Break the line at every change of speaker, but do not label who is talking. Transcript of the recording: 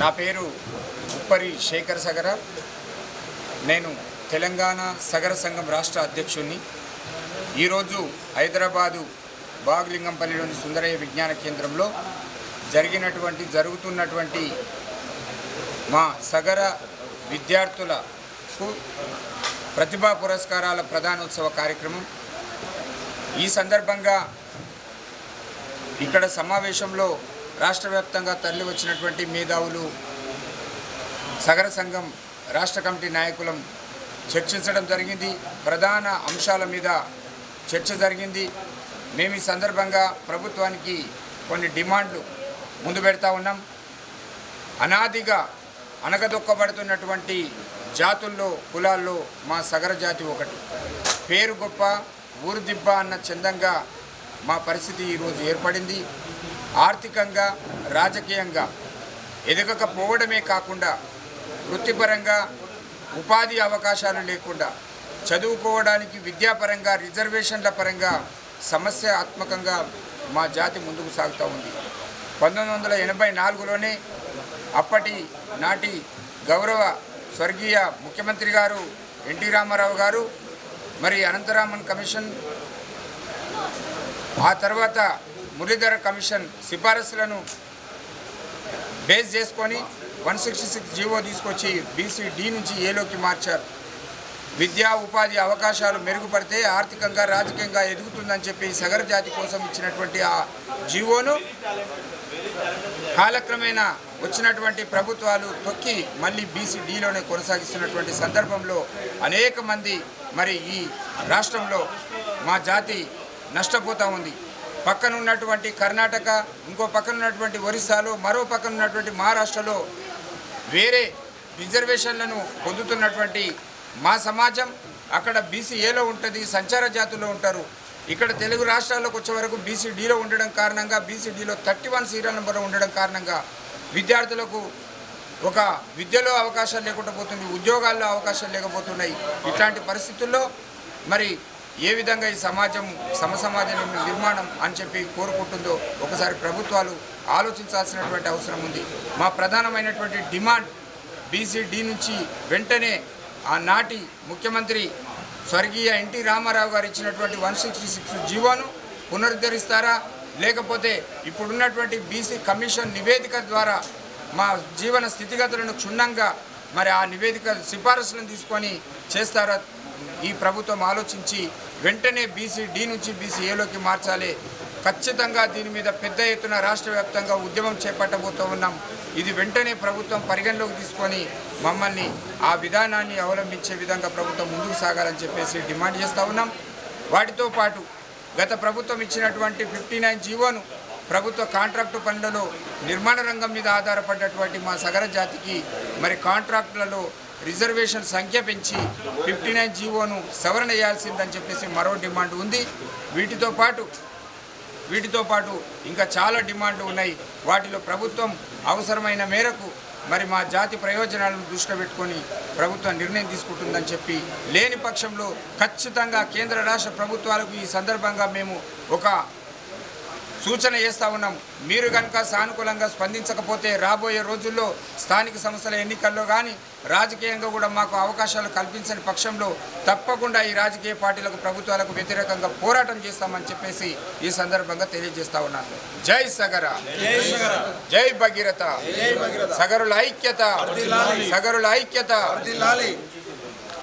నా పేరు ఉప్పరి శేఖర్ సగర. నేను తెలంగాణ సగర సంఘం రాష్ట్ర అధ్యక్షుడిని ఈరోజు హైదరాబాదు బాగలింగంపల్లిలోని సుందరయ్య విజ్ఞాన కేంద్రంలో జరిగినటువంటి జరుగుతున్నటువంటి మా సగర విద్యార్థులకు ప్రతిభా పురస్కారాల ప్రధానోత్సవ కార్యక్రమం. ఈ సందర్భంగా ఇక్కడ సమావేశంలో రాష్ట్ర వ్యాప్తంగా తరలి వచ్చినటువంటి మేధావులు సగర సంఘం రాష్ట్ర కమిటీ నాయకులం చర్చించడం జరిగింది. ప్రధాన అంశాల మీద చర్చ జరిగింది. మేము ఈ సందర్భంగా ప్రభుత్వానికి కొన్ని డిమాండ్లు ముందు పెడతా ఉన్నాం. అనాదిగా అనగదొక్కబడుతున్నటువంటి జాతుల్లో కులాల్లో మా సగర జాతి ఒకటి. పేరు గొప్ప ఊరు దిబ్బ అన్న చందంగా మా పరిస్థితి ఈరోజు ఏర్పడింది. ఆర్థికంగా రాజకీయంగా ఎదగకపోవడమే కాకుండా వృత్తిపరంగా ఉపాధి అవకాశాలు లేకుండా చదువుకోవడానికి విద్యాపరంగా రిజర్వేషన్ల పరంగా సమస్యాత్మకంగా మా జాతి ముందుకు సాగుతూ ఉంది. పంతొమ్మిది వందల ఎనభై నాలుగులోనే అప్పటి నాటి గౌరవ స్వర్గీయ ముఖ్యమంత్రి గారు ఎన్టీ రామారావు గారు మరి అనంతరామన్ కమిషన్ ఆ తర్వాత మురళీధర కమిషన్ సిఫారసులను బేస్ చేసుకొని వన్ సిక్స్టీ సిక్స్ జీవో తీసుకొచ్చి బీసీ డి నుంచి ఏలోకి మార్చారు. విద్యా ఉపాధి అవకాశాలు మెరుగుపడితే ఆర్థికంగా రాజకీయంగా ఎదుగుతుందని చెప్పి సగర జాతి కోసం ఇచ్చినటువంటి ఆ జీవోను కాలక్రమేణా వచ్చినటువంటి ప్రభుత్వాలు తొక్కి మళ్ళీ బీసీడీలోనే కొనసాగిస్తున్నటువంటి సందర్భంలో అనేక మంది మరి ఈ రాష్ట్రంలో మా జాతి నష్టపోతూ ఉంది. పక్కన ఉన్నటువంటి కర్ణాటక ఇంకో పక్కన ఉన్నటువంటి ఒరిస్సాలో మరో పక్కన ఉన్నటువంటి మహారాష్ట్రలో వేరే రిజర్వేషన్లను పొందుతున్నటువంటి మా సమాజం. అక్కడ బీసీఏలో ఉంటుంది సంచార జాతుల్లో ఉంటారు. ఇక్కడ తెలుగు రాష్ట్రాల్లోకి వచ్చే వరకు బీసీడీలో ఉండడం కారణంగా బీసీడీలో థర్టీ వన్ సీరియల్ నెంబర్లో ఉండడం కారణంగా విద్యార్థులకు ఒక విద్యలో అవకాశాలు లేకుండా పోతుంది ఉద్యోగాల్లో అవకాశాలు లేకపోతున్నాయి. ఇట్లాంటి పరిస్థితుల్లో మరి ఏ విధంగా ఈ సమాజం సమసమాజ నిర్మాణం అని చెప్పి కోరుకుంటుందో ఒకసారి ప్రభుత్వాలు ఆలోచించాల్సినటువంటి అవసరం ఉంది. మా ప్రధానమైనటువంటి డిమాండ్ బీసీడీ నుంచి వెంటనే ఆనాటి ముఖ్యమంత్రి స్వర్గీయ ఎన్టీ రామారావు గారు ఇచ్చినటువంటి వన్ సిక్స్టీ సిక్స్ జీవోను పునరుద్ధరిస్తారా? లేకపోతే ఇప్పుడున్నటువంటి బీసీ కమిషన్ నివేదిక ద్వారా మా జీవన స్థితిగతులను క్షుణ్ణంగా మరి ఆ నివేదిక సిఫారసులను తీసుకొని చేస్తారా? ఈ ప్రభుత్వం ఆలోచించి వెంటనే బీసీ డి నుంచి బీసీ ఏలోకి మార్చాలి. ఖచ్చితంగా దీని మీద పెద్ద ఎత్తున రాష్ట్ర వ్యాప్తంగా ఉద్యమం చేపట్టబోతూ ఉన్నాం. ఇది వెంటనే ప్రభుత్వం పరిగణలోకి తీసుకొని మమ్మల్ని ఆ విధానాన్ని అవలంబించే విధంగా ప్రభుత్వం ముందుకు సాగాలని చెప్పేసి డిమాండ్ చేస్తూ ఉన్నాం. వాటితో పాటు గత ప్రభుత్వం ఇచ్చినటువంటి ఫిఫ్టీ నైన్ జీవోను ప్రభుత్వ కాంట్రాక్టు పనులలో నిర్మాణ రంగం మీద ఆధారపడ్డటువంటి మా సగర జాతికి మరి కాంట్రాక్టులలో రిజర్వేషన్ సంఖ్య పెంచి ఫిఫ్టీ నైన్ జీవోను సవరణ చేయాల్సిందని చెప్పేసి మరో డిమాండ్ ఉంది. వీటితో పాటు వీటితో పాటు ఇంకా చాలా డిమాండ్లు ఉన్నాయి. వాటిలో ప్రభుత్వం అవసరమైన మేరకు మరి మా జాతి ప్రయోజనాలను దృష్టిలో పెట్టుకొని ప్రభుత్వం నిర్ణయం తీసుకుంటుందని చెప్పి లేని పక్షంలో ఖచ్చితంగా కేంద్ర రాష్ట్ర ప్రభుత్వాలకు ఈ సందర్భంగా మేము ఒక సూచన చేస్తూ ఉన్నాం. మీరు కనుక సానుకూలంగా స్పందించకపోతే రాబోయే రోజుల్లో స్థానిక సంస్థల ఎన్నికల్లో కానీ రాజకీయంగా కూడా మాకు అవకాశాలు కల్పించని పక్షంలో తప్పకుండా ఈ రాజకీయ పార్టీలకు ప్రభుత్వాలకు వ్యతిరేకంగా పోరాటం చేస్తామని చెప్పేసి ఈ సందర్భంగా తెలియజేస్తా ఉన్నాను. జై సగర. జై భగీరథ. సగరుల ఐక్యత. సగరుల ఐక్యత.